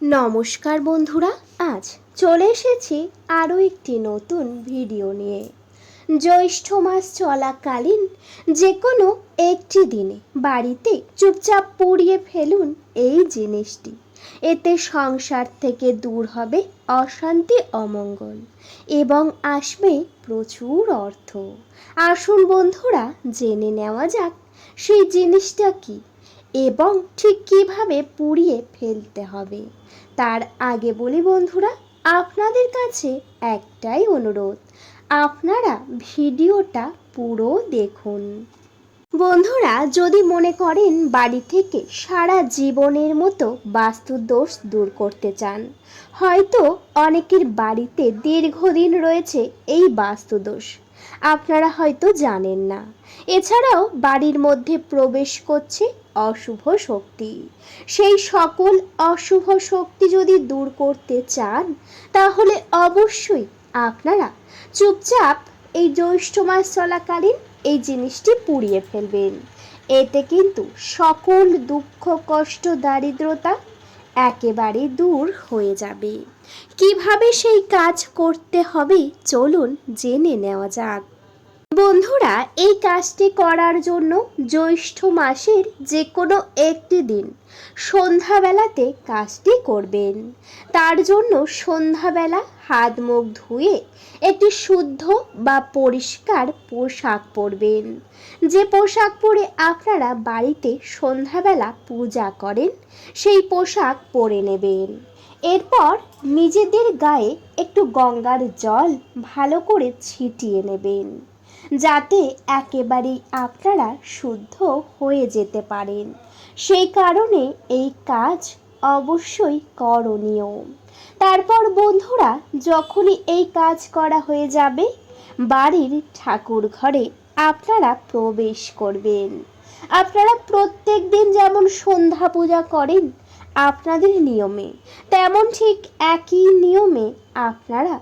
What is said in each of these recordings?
নমস্কার বন্ধুরা, আজ চলে এসেছি আরও একটি নতুন ভিডিও নিয়ে। জ্যৈষ্ঠ মাস চলাকালীন যে কোনো একটি দিনে বাড়িতে চুপচাপ পুড়িয়ে ফেলুন এই জিনিসটি। এতে সংসার থেকে দূর হবে অশান্তি, অমঙ্গল এবং আসবে প্রচুর অর্থ। আসুন বন্ধুরা, জেনে নেওয়া যাক সেই জিনিসটা কি। এবং ঠিক কীভাবে পুড়িয়ে ফেলতে হবে। তার আগে বলি বন্ধুরা, আপনাদের কাছে একটাই অনুরোধ, আপনারা ভিডিওটা পুরো দেখুন। বন্ধুরা, যদি মনে করেন বাড়ি থেকে সারা জীবনের মতো বাস্তুদোষ দূর করতে চান, হয়তো অনেকের বাড়িতে দীর্ঘদিন রয়েছে এই বাস্তুদোষ। আপনারা হয়তো জানেন না। এছাড়াও বাড়ির মধ্যে প্রবেশ করছে অশুভ শক্তি। সেই সকল অশুভ শক্তি যদি দূর করতে চান, তাহলে অবশ্যই আপনারা চুপচাপ এই জ্যৈষ্ঠ মাস চলাকালীন এই জিনিসটি পুড়িয়ে ফেলবেন। এতে কিন্তু সকল দুঃখ, কষ্ট, দারিদ্রতা একেবারে দূর হয়ে যাবে। কীভাবে সেই কাজ করতে হবে, চলুন জেনে নেওয়া যাক। বন্ধুরা, এই কাজটি করার জন্য জ্যৈষ্ঠ মাসের যে কোনো একটি দিন সন্ধ্যাবেলাতে কাজটি করবেন। তার জন্য সন্ধ্যাবেলা হাত মুখ ধুয়ে একটি শুদ্ধ বা পরিষ্কার পোশাক পরবেন। যে পোশাক পরে আপনারা বাড়িতে সন্ধ্যাবেলা পূজা করেন, সেই পোশাক পরে নেবেন। এরপর নিজেদের গায়ে একটু গঙ্গার জল ভালো করে ছিটিয়ে নেবেন। যাতে একেবারেই আপনারা শুদ্ধ হয়ে যেতে পারেন। সেই কারণে এই কাজ অবশ্যই করণীয়। তারপর বন্ধুরা, যখনই এই কাজ করা হয়ে যাবে, বাড়ির ঠাকুর ঘরে আপনারা প্রবেশ করবেন। আপনারা প্রত্যেক দিন যেমন সন্ধ্যা পূজা করেন আপনাদের নিয়মে, তেমন ঠিক একই নিয়মে আপনারা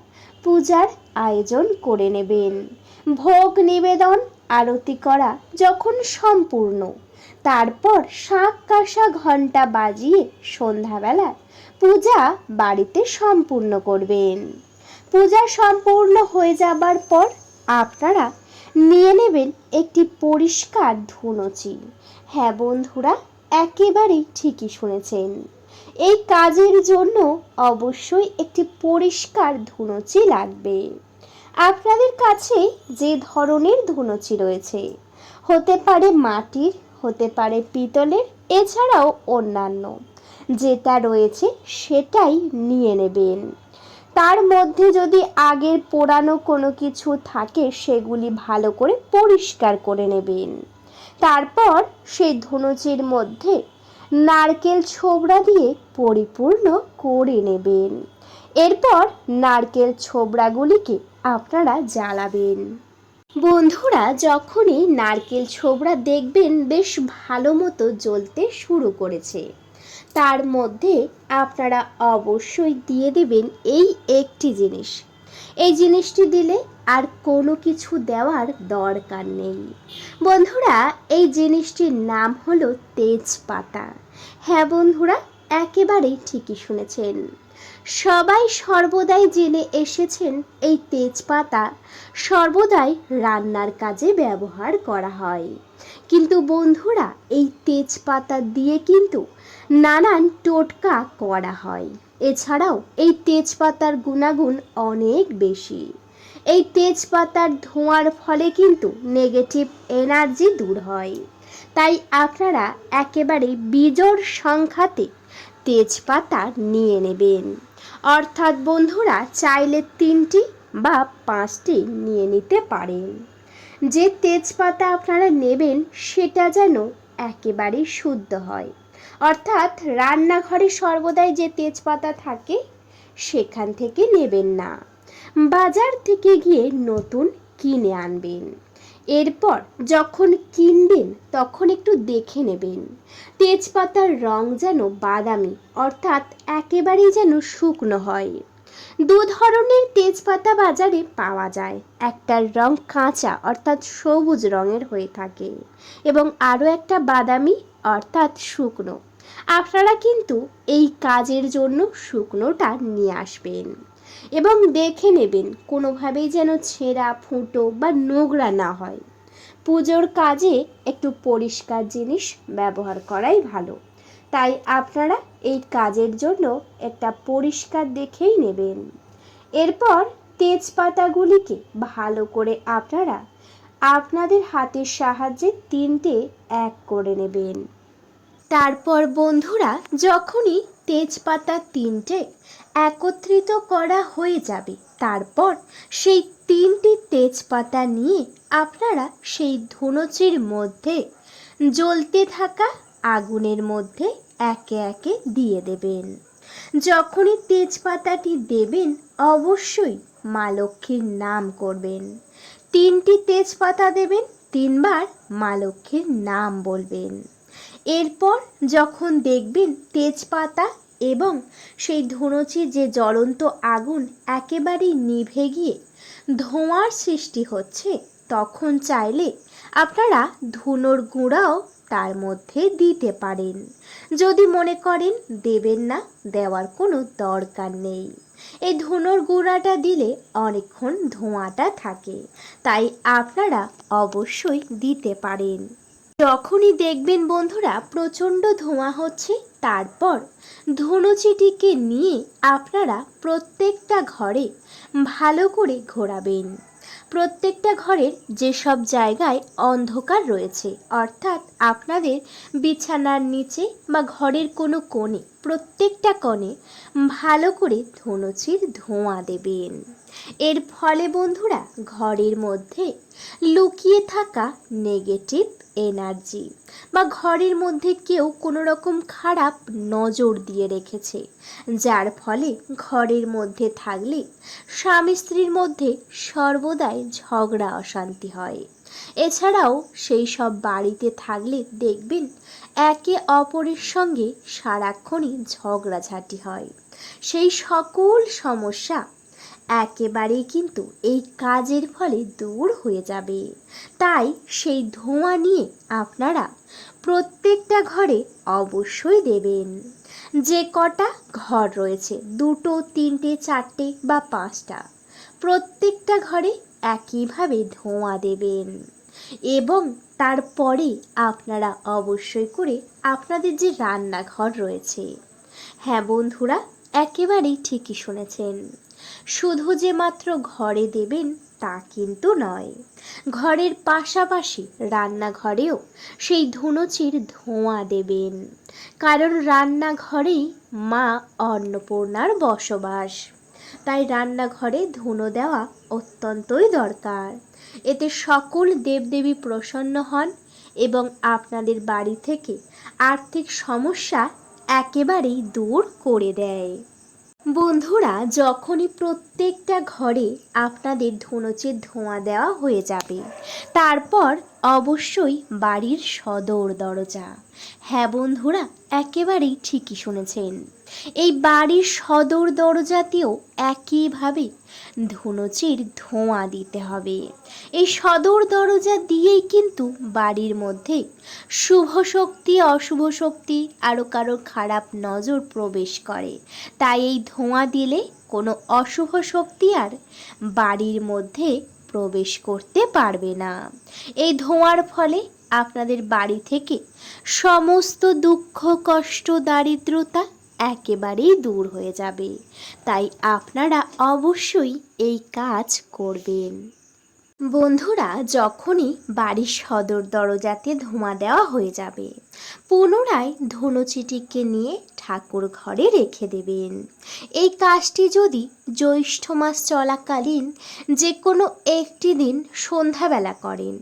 পূজার আয়োজন করে নেবেন। ভোগ নিবেদন, আরতি করা যখন সম্পূর্ণ। তারপর শাক কাঁসা ঘণ্টা বাজিয়ে সন্ধ্যাবেলা পূজা বাড়িতে সম্পূর্ণ করবেন। পূজা সম্পূর্ণ হয়ে যাবার পর আপনারা নিয়ে নেবেন একটি পরিষ্কার ধুনুচি। হ্যাঁ বন্ধুরা, একেবারেই ঠিকই শুনেছেন। এই কাজের জন্য অবশ্যই একটি পরিষ্কার ধুনুচি লাগবে। আপনাদের কাছে যে ধরনের ধুনুচি রয়েছে, হতে পারে মাটির, হতে পারে পিতলের, এছাড়াও অন্যান্য। যেটা রয়েছে সেটাই নিয়ে নেবেন। তার মধ্যে যদি আগের পোড়ানো কোনো কিছু থাকে, সেগুলি ভালো করে পরিষ্কার করে নেবেন। তারপর সেই ধনুচির মধ্যে নারকেল ছোবড়া দিয়ে পরিপূর্ণ করে নেবেন। এরপর নারকেল ছোবড়াগুলিকে আপনারা জ্বালাবেন। বন্ধুরা, যখনই নারকেল ছোবড়া দেখবেন, বেশ ভালো মতো জ্বলতে শুরু করেছে। তার মধ্যে আপনারা অবশ্যই দিয়ে দেবেন এই একটি জিনিস। এই জিনিসটি দিলে আর কোনো কিছু দেওয়ার দরকার নেই। বন্ধুরা, এই জিনিসটির নাম হলো তেজপাতা। হ্যাঁ বন্ধুরা, একেবারেই ঠিকই শুনেছেন। সবাই সর্বদাই জেনে এসেছেন এই তেজপাতা। সর্বদাই রান্নার কাজে ব্যবহার করা হয়। কিন্তু বন্ধুরা, এই তেজপাতা দিয়ে কিন্তু নানান টোটকা করা হয়। এছাড়াও এই তেজপাতার গুণাগুণ অনেক বেশি। এই তেজপাতার ধোঁয়ার ফলে কিন্তু নেগেটিভ এনার্জি দূর হয়। তাই আপনারা একেবারে বিজোড় সংখ্যাতে তেজপাতা নিয়ে নেবেন। অর্থাৎ বন্ধুরা, চাইলে তিনটি বা পাঁচটি নিয়ে নিতে পারেন। যে তেজপাতা আপনারা নেবেন, সেটা যেন একেবারেই শুদ্ধ হয়। অর্থাৎ রান্নাঘরে সর্বদাই যে তেজপাতা থাকে, সেখান থেকে নেবেন না। বাজার থেকে গিয়ে নতুন কিনে আনবেন। এরপর যখন কিনবেন, তখন একটু দেখে নেবেন। তেজপাতার রং যেন বাদামি, অর্থাৎ একেবারেই যেন শুকনো হয়। দু ধরনের তেজপাতা বাজারে পাওয়া যায়। একটার রং কাঁচা, অর্থাৎ সবুজ রঙের হয়ে থাকে। এবং আরও একটা বাদামি, অর্থাৎ শুকনো। আপনারা কিন্তু এই কাজের জন্য শুকনোটা নিয়ে আসবেন এবং দেখে নেবেন কোনোভাবেই যেন ছেঁড়া, ফুটো বা নোংরা না হয়। পুজোর কাজে একটু পরিষ্কার জিনিস ব্যবহার করাই ভালো। তাই আপনারা এই কাজের জন্য একটা পরিষ্কার দেখেই নেবেন। এরপর তেজপাতাগুলিকে ভালো করে আপনারা আপনাদের হাতের সাহায্যে তিনটে এক করে নেবেন। তারপর বন্ধুরা যখনই তেজপাতা তিনটে একত্রিত করা হয়ে যাবে, তারপর সেই তিনটি তেজপাতা নিয়ে আপনারা সেই ধুনুচির মধ্যে জ্বলতে থাকা আগুনের মধ্যে একে একে দিয়ে দেবেন। যখনই তেজপাতাটি দেবেন, অবশ্যই মা লক্ষ্মীর নাম করবেন। তিনটি তেজপাতা দেবেন, তিনবার মা লক্ষ্মীর নাম বলবেন। এরপর যখন দেখবেন তেজপাতা এবং সেই ধুনুচির যে জ্বলন্ত আগুন একেবারেই নিভে গিয়ে ধোঁয়ার সৃষ্টি হচ্ছে, তখন চাইলে আপনারা ধুনোর গুঁড়াও তার মধ্যে দিতে পারেন। যদি মনে করেন দেবেন না, দেওয়ার কোনো দরকার নেই। এই ধুনোর গুঁড়াটা দিলে অনেকক্ষণ ধোঁয়াটা থাকে, তাই আপনারা অবশ্যই দিতে পারেন। যখনই দেখবেন বন্ধুরা, প্রচণ্ড ধোঁয়া হচ্ছে। তারপর ধুনুচিটিকে নিয়ে আপনারা প্রত্যেকটা ঘরে ভালো করে ঘোরাবেন। প্রত্যেকটা ঘরের যেসব জায়গায় অন্ধকার রয়েছে, অর্থাৎ আপনাদের বিছানার নিচে বা ঘরের কোনো কোণে, প্রত্যেকটা কোণে ভালো করে ধনুচির ধোঁয়া দেবেন। এর ফলে বন্ধুরা ঘরের মধ্যে লুকিয়ে থাকা নেগেটিভ এনার্জি বা ঘরের মধ্যে কেউ কোনো রকম খারাপ নজর দিয়ে রেখেছে, যার ফলে ঘরের মধ্যে থাকলে স্বামী স্ত্রীর মধ্যে সর্বদাই ঝগড়া, অশান্তি হয়। এছাড়াও সেই সব বাড়িতে থাকলে দেখবেন একে অপরের সঙ্গে সারাক্ষণই ঝগড়াঝাটি হয়। সেই সকল সমস্যা একেবারেই কিন্তু এই কাজের ফলে দূর হয়ে যাবে। তাই সেই ধোঁয়া নিয়ে আপনারা প্রত্যেকটা ঘরে অবশ্যই দেবেন। যে কটা ঘর রয়েছে, দুটো, তিনটে, চারটে বা পাঁচটা, প্রত্যেকটা ঘরে একইভাবে ধোঁয়া দেবেন। এবং তারপরে আপনারা অবশ্যই করে আপনাদের যে রান্নাঘর রয়েছে। হ্যাঁ বন্ধুরা, একেবারেই ঠিকই শুনেছেন। শুধু যে মাত্র ঘরে দেবেন তা কিন্তু নয়। ঘরের পাশাপাশি রান্নাঘরেও সেই ধুনুচির ধোঁয়া দেবেন। কারণ রান্নাঘরেই মা অন্নপূর্ণার বসবাস। তাই রান্নাঘরে ধুনো দেওয়া অত্যন্তই দরকার। এতে সকল দেবদেবী প্রসন্ন হন এবং আপনাদের বাড়ি থেকে আর্থিক সমস্যা একেবারেই দূর করে দেয়। বন্ধুরা যখনই প্রত্যেকটা ঘরে আপনাদের ধুনুচের ধোঁয়া দেওয়া হয়ে যাবে তারপর অবশ্যই বাড়ির সদর দরজা। হ্যাঁ বন্ধুরা, একেবারেই ঠিকই শুনেছেন। এই বাড়ির সদর দরজাতেও একইভাবে ধুনুচির ধোঁয়া দিতে হবে। এই সদর দরজা দিয়েই কিন্তু বাড়ির মধ্যে শুভ শক্তি, অশুভ শক্তি আরও কারও খারাপ নজর প্রবেশ করে। তাই এই ধোঁয়া দিলে কোনো অশুভ শক্তি আর বাড়ির মধ্যে প্রবেশ করতে পারবে না। এই ধোঁয়ার ফলে আপনাদের বাড়ি থেকে সমস্ত দুঃখ, কষ্ট, দারিদ্রতা একেবারেই দূর হয়ে যাবে। তাই আপনারা অবশ্যই এই কাজ করবেন। বন্ধুরা, যখনই বাড়ির সদর দরজাতে ধোঁয়া দেওয়া হয়ে যাবে, পুনরায় ধনুচিটিকে নিয়ে ঠাকুর ঘরে রেখে দেবেন। এই কাজটি যদি জ্যৈষ্ঠ মাস চলাকালীন যে কোনো একটি দিন সন্ধ্যাবেলা করেন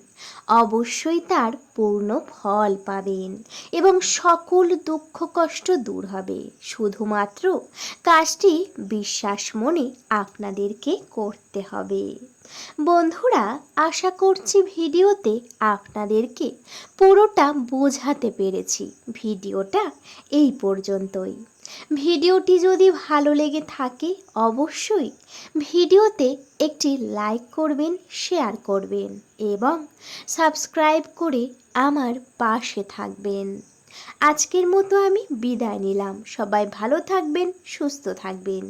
অবশ্যই তার পূর্ণ ফল পাবেন এবং সকল দুঃখ কষ্ট দূর হবে। শুধুমাত্র কাজটি বিশ্বাস মনে আপনাদেরকে করতে হবে। বন্ধুরা, আশা করছি ভিডিওতে আপনাদেরকে পুরোটা বোঝাতে পেরেছি। ভিডিওটা এই পর্যন্তই। ভিডিওটি যদি ভালো লেগে থাকে, অবশ্যই ভিডিওতে একটি লাইক করবেন, শেয়ার করবেন এবং সাবস্ক্রাইব করে আমার পাশে থাকবেন। আজকের মতো আমি বিদায় নিলাম। সবাই ভালো থাকবেন, সুস্থ থাকবেন।